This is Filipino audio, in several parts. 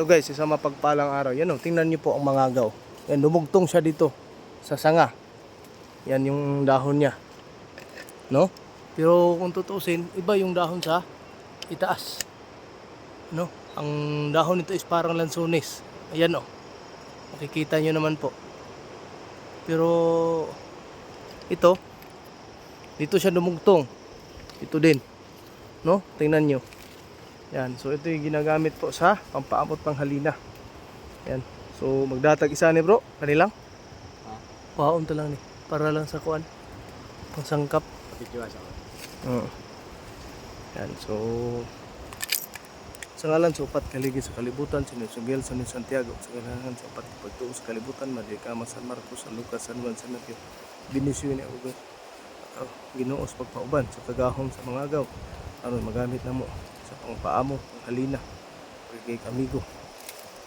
So guys, isa mapagpalang araw. Yan o, tingnan niyo po ang mga agaw. Yan, dumugtong siya dito sa sanga. Yan yung dahon niya. No? Pero kung tutusin, iba yung dahon sa itaas. No? Ang dahon nito is parang lansones. Ayan o. Makikita nyo naman po. Pero ito, dito siya dumugtong. Ito din. No? Tingnan nyo. Yan. So ito yung ginagamit po sa pampaabot pang halina. Yan. So magdatag isa ni bro. Kanilang? Ha? Paon to lang ni. Para lang sa kuan. Pangsangkap. Video sa Oo. Yan. So sa ngalan sa upat kaligi sa kalibutan, sinusugil sa ni Santiago, sa ngalan sa upat pagtuo sa kalibutan, Madikama, San Marcos, San Lucas, San Juan, San Mateo, binisyo ni Ugo. Oh, ginuos pagpauban sa kagahom sa mga agaw. Aron magamit na mo sa pangpaamo, ang halina, pagkay amigo,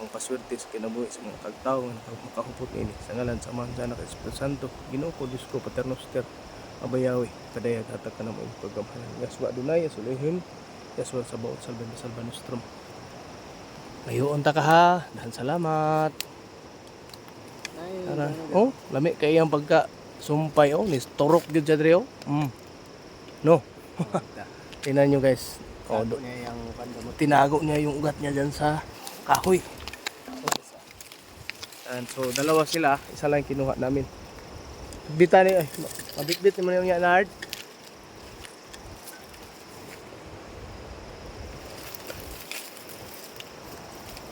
ang paswerte sa kinabuhi sa mga tagtao nga makahupot ini sa ngalan sa mga sa anak Espiritu Santo Ginoo ko Dios ko Paterno Ster abayawi kadayag hatag ka na mo iyong paggamhanan Yaswa Adonai Yasulihim Yaswa sa baot salban na salban nostrum Mayoon ta ka ha dahan salamat Tara. Oh, lami kay ang pagka sumpay oh, ni turok gyud sa dre oh. Mm. No. Tingnan nyo guys. Oh, do, niya yung pandamot. tinago niya yung ugat niya dyan sa kahoy. And so, dalawa sila. Isa lang kinuha namin. Bita ni, ay, mabitbit naman yung yan, Nard.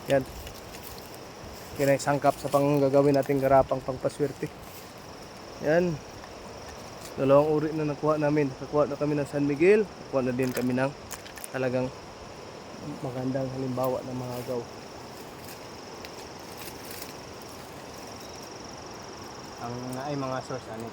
Yan. Yan ay sangkap sa panggagawin nating garapang pangpaswerte. Yan. Dalawang uri na nakuha namin. Nakuha na kami ng San Miguel. Nakuha na din kami ng talagang magandang halimbawa ng mga agaw. Ang ay mga source ano